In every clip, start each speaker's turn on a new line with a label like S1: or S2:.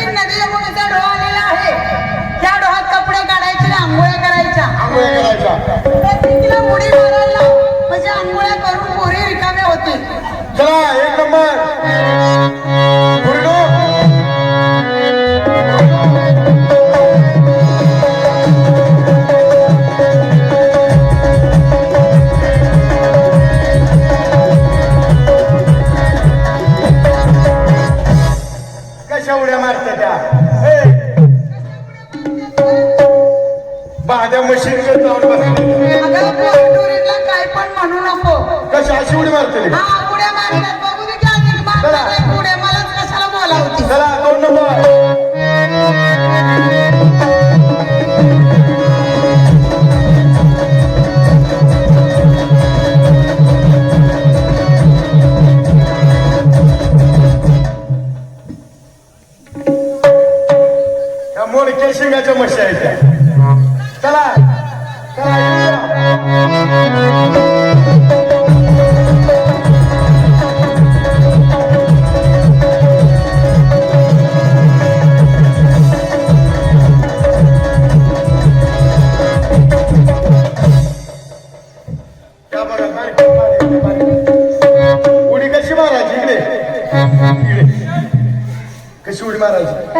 S1: చిన్నది उड्या मारते त्या! बाद्या मशीन जाऊन
S2: काय पण म्हणू नको.
S1: कशा अशी उडी मारते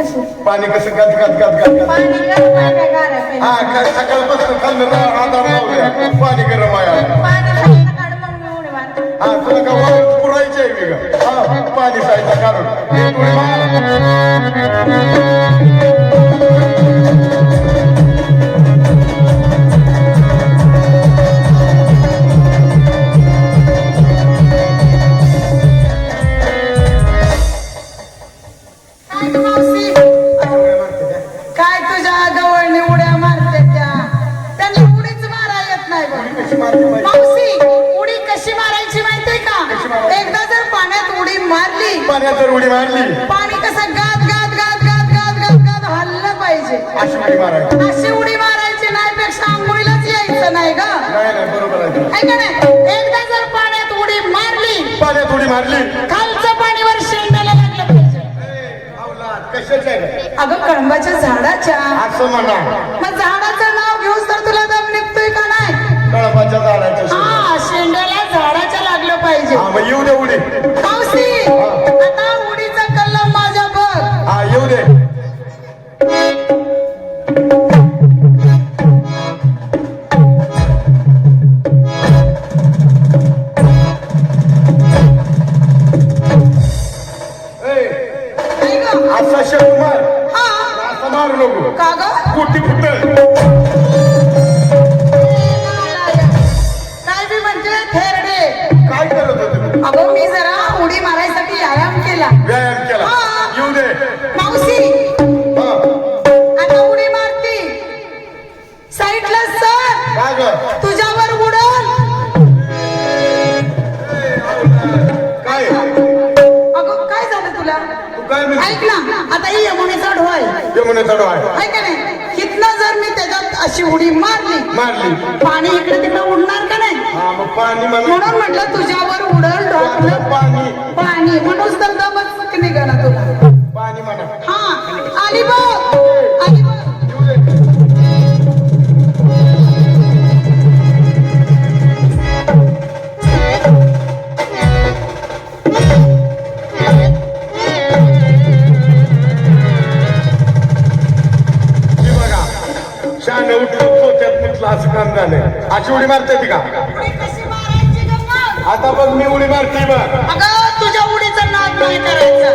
S1: पाणी कसं गद गद गद गद गद.
S2: पाणी गरम आहे का गार आहे पहिलं?
S1: हा का सकाळपासून खाल्लं ना आता पाणी गरम आहे
S2: पाणी खायला काढ मग मी उडी मारते.
S1: हा तुला का वाळू पुरायची आहे वेगळं हा पाणी साईडला काढून.
S2: पाण्यात
S1: जर उडी मारली.
S2: पाणी कसं गाद गाद गाद गाद गाद गाद गाद हल्लं पाहिजे.
S1: अशी उडी मारायची.
S2: अशी उडी मारायची नाही पेक्षा आंघोळीलाच यायचं नाही ग.
S1: नाही नाही बरोबर आहे.
S2: नाही? एकदा जर पाण्यात उडी मारली
S1: पाण्यात उडी मारली.
S2: खालचं पाणीवर शेंड्याला लागलं पाहिजे.
S1: अवलाद, कशाची आहे
S2: अगं कळंबाच्या झाडाच्या.
S1: असं म्हणा.
S2: मग झाडाचं नाव घेऊस तर तुला दम निघतोय का नाही?
S1: कळपाच्या झाडाच्या.
S2: हा शेंड्याला झाडाच्या लागलं पाहिजे.
S1: हा मग येऊ दे उडी.
S2: ना आता ही यमुनेचा ढो आहे
S1: यमुनेचा डोळा आहे
S2: का नाही? इथनं जर मी त्याच्यात अशी उडी मारली
S1: मारली.
S2: पाणी इकडे तिकडे उडणार का नाही?
S1: हा पाणी म्हणा
S2: म्हणून म्हटलं तुझ्यावर उडल ढोकलं
S1: पाणी
S2: पाणी. म्हणून तर दमच निघाला तुला.
S1: पाणी म्हणा.
S2: हा आली
S1: अशी उडी मारते ती का? आता बघ मी उडी मारते बघ.
S2: अगं तुझ्या उडीचा नाद नाही करायचा.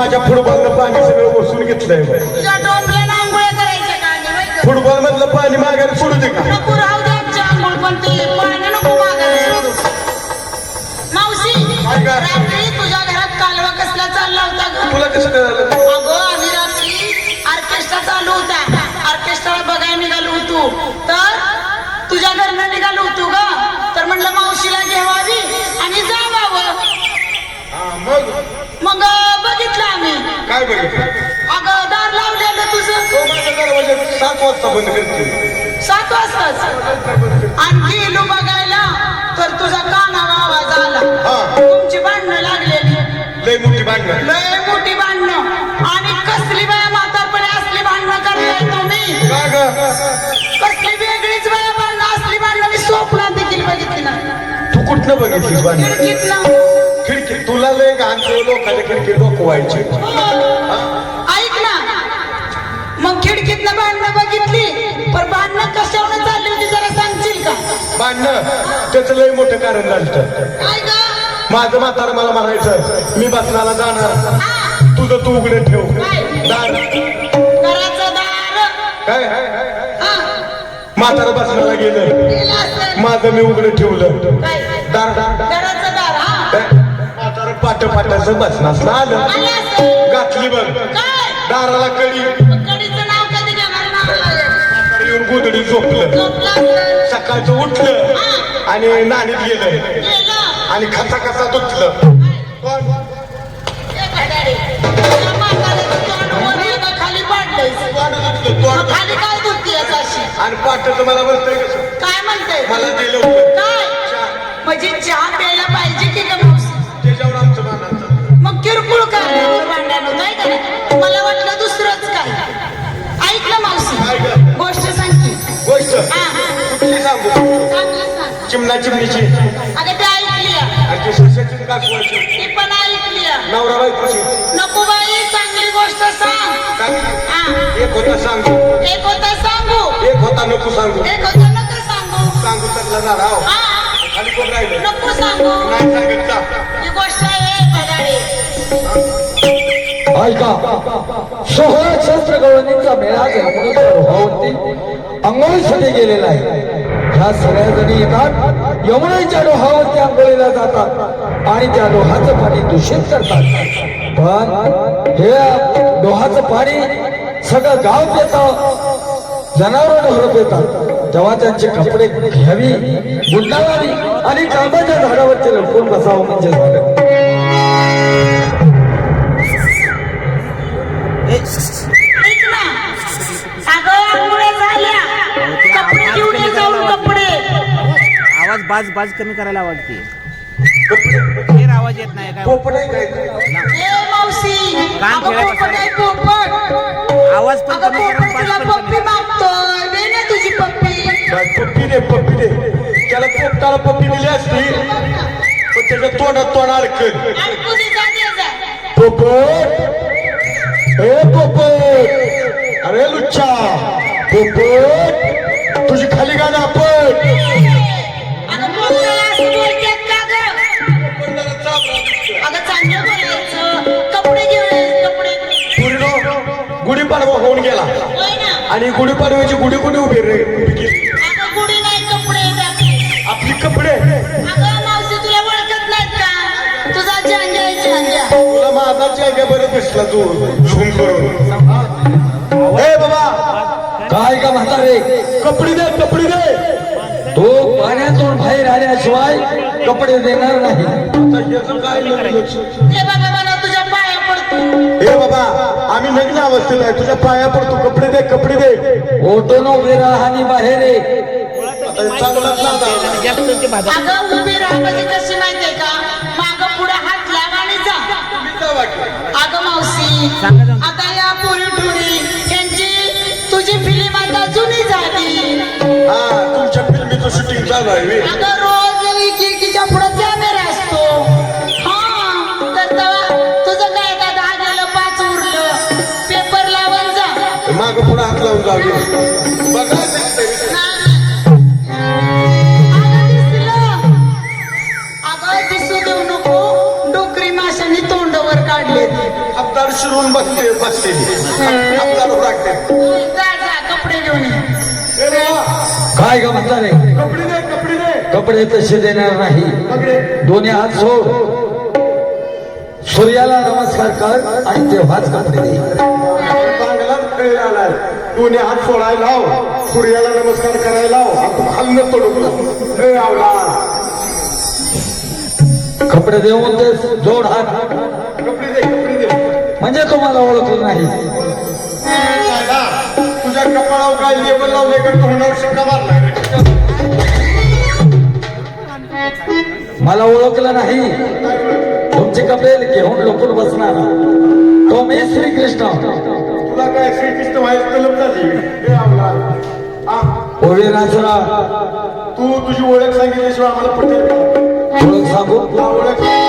S1: माझ्या फुटबॉल पाणी सगळं बसून घेतलंय. फुटबॉल मधलं पाणी मागायला सोडू दे का?
S2: तुझ्या घरात कालवा कसला चालला होता
S1: तुला कसं सात वाजता बंद करते
S2: सात वाजताच. आणि गेलो बघायला तर तुझा कानावा आवाज आला.
S1: हा.
S2: तुमची भांडणं लागलेली.
S1: लय मोठी भांडण.
S2: लय मोठी भांडणं. आणि कसली बाया म्हातारपणे असली भांडणं करताय तुम्ही? कसली वेगळीच बाया भांडणं असली भांडणं मी स्वप्नात देखील बघितली ना
S1: तू कुठनं बघितलीस भांडण? खिडकी तुला लय केलं लोकांच्या खिडकी लोक
S2: भांडणं बघितली पण भांडणं कशावर चालली होती जरा सांगशील का?
S1: भांडणं त्याचं लय मोठं कारण झालं
S2: काय
S1: माझं म्हातारं मला म्हणायचं मी बसनाला जाणार. तुझं तू उघडे ठेव. दार.
S2: घराचं दार.
S1: काय? म्हातारं बसनाला गेलं. माझं मी उघडे ठेवलं? दार.
S2: घराचं दार?
S1: म्हातारं पाट पाटाचं बसनासला आलं. घातली बघ. दाराला कडी. झोपलं. सकाळचं उठलं आणि नाणीत गेलं. आणि खसा खसा दुखलं? आणि पाटाचं मला म्हणतंय
S2: काय म्हणते
S1: मला दिलं
S2: काय म्हणजे चहा प्यायला पाहिजे की
S1: चिमणीची
S2: अगं ते ऐकली. आहे.
S1: आणि ती सशाची कासवाची
S2: ती पण ऐकली. आहे.
S1: नवरा बायकोची.
S2: नको बाई चांगली गोष्ट सांग. हा.
S1: एक होता सांगू.
S2: एक होता सांगू.
S1: एक होता नको सांगू.
S2: एक होता नको सांगू.
S1: सांगू शकला ना राव?
S2: हा.
S1: खाली कोण राहिलं?
S2: नको सांगू.
S1: नाही सांगितलं
S2: ही गोष्ट आहे बघाडे.
S3: ऐका. सोहळा शस्त्र गवळणीचा मेळा जन्मोत्सव अंघोळीसाठी गेलेला आहे. ह्या सगळ्या जणी येतात. यमुनेच्या डोहावरती आंघोळीला जातात आणि त्या डोहाचं पाणी दूषित करतात. पण हे डोहाचं पाणी सगळं गाव पेत जनावर ढोरं पितात तेव्हा त्यांचे कपडे घ्यावी गुंडाळावी आणि कांबाच्या झाडावरती लटकून बसावं म्हणजे झालं.
S4: बाज बाज कमी करायला आवडते. क्लिअर आवाज येत नाही काय कान खेळायला आवाज पण कमी करून बाज पण
S2: पप्पी
S4: कमी
S2: पप्पी.
S1: दे पप्पी दे. त्याला पोपटाला पप्पी दिली असती. पण त्याच्या तोंडात तोंड अडकल
S3: पोपट! ए पोपट!
S1: अरे लुच्चा!
S3: पोपट!
S1: तुझी खाली गाणं पट गुढीपाडवा होऊन गेला. आणि गुढीपाडव्याची गुढी कुठे उभी रे
S2: आपले.
S1: कपडे?
S2: तुला
S1: माझा जागा बरं दिसला तू झूम करून. ए बाबा
S3: काय का म्हातारे
S1: कपडे दे कपडे दे.
S3: तो पाण्यातून बाहेर आल्याशिवाय कपडे देणार नाही.
S2: हे
S1: बाबा आम्ही नग्न अवस्थेला आहे तुझ्या पाया पडतो कपडे दे कपडे दे
S3: ओटून उभे राहा आणि बाहेर ये
S1: आता चांगलाच नादा.
S4: जास्त ते भादा
S2: अगं उभी राहा म्हणजे कशी माहितीये का माग पुढे हात लावा आणि जा
S1: काय वाटलं?
S2: अगं मावशी
S4: सांगा जाऊन.
S2: आता या पोरी टुरी यांची तुझी फिल्म आता जुनी झाली
S1: हा तुमच्या फिल्मीचं शूटिंग चालू आहे.
S2: अगं
S1: शिरून बसते बसते.
S2: कपडे घेऊन
S3: काय म्हातारे
S1: कपडे दे कपडे दे.
S3: कपडे तसे देणार नाही.
S1: कपडे.
S3: दोन्ही हात सोड. सूर्याला नमस्कार कर आणि तेव्हाच कपडे दे.
S1: दोन्ही हात सोडायला लाव. सूर्याला नमस्कार करायला लाव. आपण खाल्लं तोडू ए आवला.
S3: कपडे देऊन ते जोड हात. म्हणजे तुम्हाला ओळखलं नाही.
S1: तुझ्या कपाळावर काय लेबल लावले का? तोंडावर शिक्का मारलाय.
S3: मला ओळखलं नाही. तुमचे कपेल घेऊन लपून बसणार. तो मी श्रीकृष्ण.
S1: तुला काय श्रीकृष्ण व्हायचं तलब झाली?
S3: ओवे नाचरा
S1: तू तुझी ओळख सांगितल्याशिवाय आम्हाला पटेल
S3: ओळख सांगू?
S1: तुला ओळख.